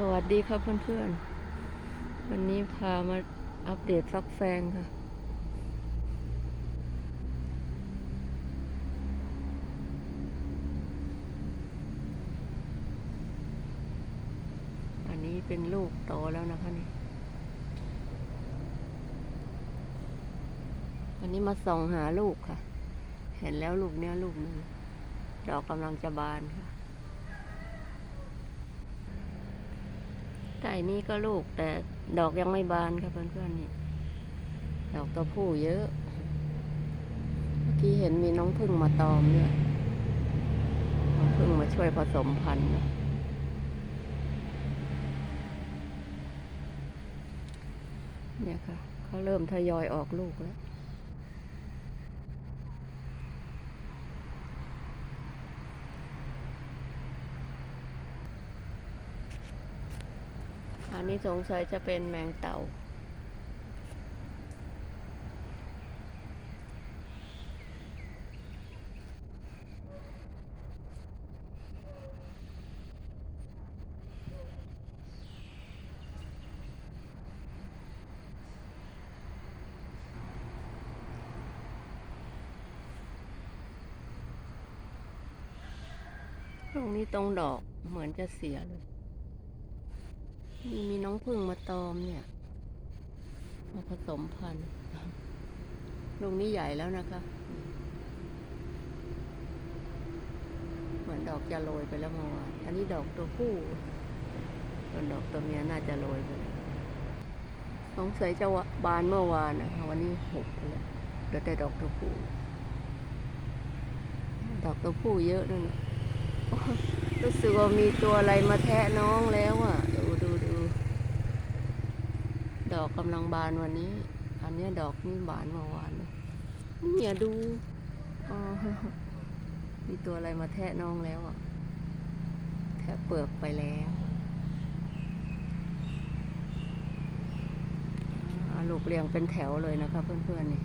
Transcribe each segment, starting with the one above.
สวัสดีครับเพื่อนๆ วันนี้พามาอัปเดตฟักแฟงค่ะ อันนี้เป็นลูกโตแล้วนะคะนี่อันนี้มาส่องหาลูกค่ะ เห็นแล้วลูกเนี้ยลูกนึงดอกกำลังจะบานค่ะ ไก่นี้ก็ลูกแต่ดอกยังไม่บานค่ะเพื่อนๆนี่ ดอกตัวผู้เยอะ เมื่อกี้เห็นมีน้องพึ่งมาตอมเนี่ยน้องพึ่งมาช่วยผสมพันธุ์เนี่ยค่ะเขาเริ่มทยอยออกลูกแล้ว อันนี้สงสัยจะเป็นแมงเต่า ตรงนี้ตรงดอกเหมือนจะเสียเลย มีมีน้องพึ่งมาตอมเนี่ย มาผสมพันธุ์ลูกนี้ใหญ่แล้วนะคะ เหมือนดอกจะโรยไปแล้วเมื่อวานอันนี้ดอกตัวผู้ส่วนดอกตัวเมียน่าจะโรยไปแล้วสงสัยจะบานเมื่อวานนะคะวันนี้หกแล้วเหลือแต่ดอกตัวผู้ ดอกตัวผู้เยอะนั่นน่ะรู้สึกว่ามีตัวอะไรมาแทะน้องแล้วอะ ดอกกำลังบานวันนี้ อันนี้ดอกนี่บานเมื่อวานเลยเนี่ยดูมีตัวอะไรมาแทะน้องแล้วอะ แทะเปลือกไปแล้วลูกเรียงเป็นแถวเลยนะคะเพื่อนๆนี่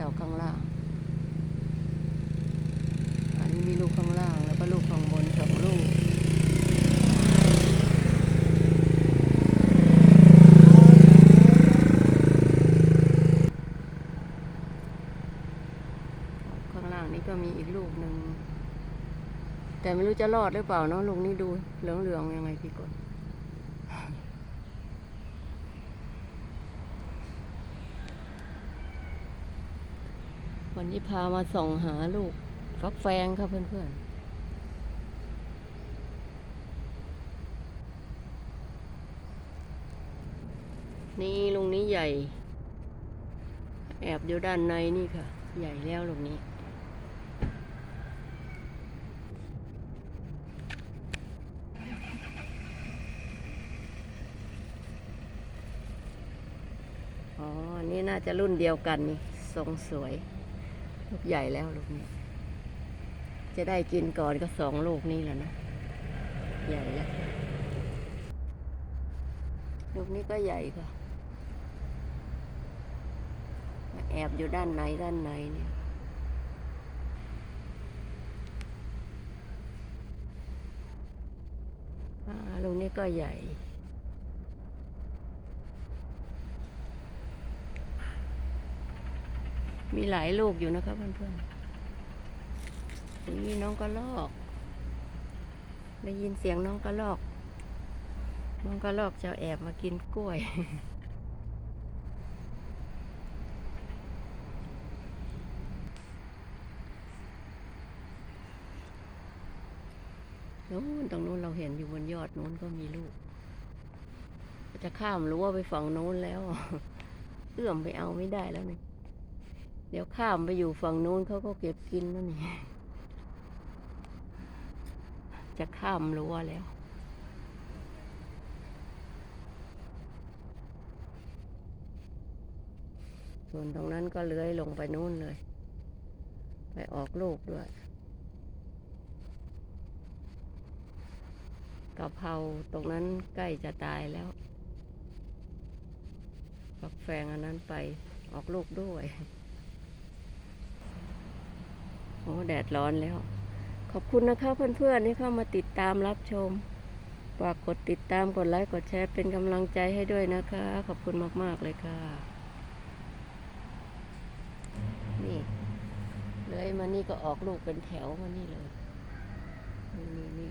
ดอกข้างล่าง อันนี้มีลูกข้างล่างแล้วก็ลูกข้างบนสองลูก ข้างล่างนี้ก็มีอีกลูกหนึ่ง แต่ไม่รู้จะรอดหรือเปล่าเนาะลูกนี้ดูเหลืองๆยังไงพี่กดวันนี้พามาส่องหาลูกฟักแฟงค่ะเพื่อนๆนี่ลุงนี้ใหญ่ แอบอยู่ด้านในนี่ค่ะ ใหญ่แล้วลุงนี้ อ๋อ นี่น่าจะรุ่นเดียวกันนี่ทรงสวย ลูกใหญ่แล้วลูกนี้ จะได้กินก่อนก็สองลูกนี่แหละนะ ใหญ่แล้ว ลูกนี้ก็ใหญ่ค่ะแอบอยู่ด้านในด้านในเนี่ยลูกนี้ก็ใหญ่ มีหลายลูกอยู่นะครับเพื่อนๆนี่น้องกระลอก ได้ยินเสียงน้องกระลอก น้องกระลอกจะแอบมากินกล้วย นู้นตรงนู้นเราเห็นอยู่บนยอดนู้นก็มีลูก จะข้ามรั้วไปฝั่งนู้นแล้ว เอื้อมไปเอาไม่ได้แล้วเนี่ย เดี๋ยวข้ามไปอยู่ฝั่งนู้นเขาก็เก็บกินแล้วนี่ จะข้ามรั้วแล้วส่วนตรงนั้นก็เลื้อยลงไปนู้นเลย ไปออกลูกด้วยกะเพราตรงนั้นใกล้จะตายแล้วฝักแฟงอันนั้นไปออกลูกด้วย อ้แดดร้อนแล้ว ขอบคุณนะคะเพื่อนๆที่เข้ามาติดตามรับชมฝากกดติดตามกดไลค์กดแชร์เป็นกำลังใจให้ด้วยนะคะ ขอบคุณมากๆเลยค่ะ นี่เลยมานี่ก็ออกลูกเป็นแถวมานี่เลย นี่นี่นี่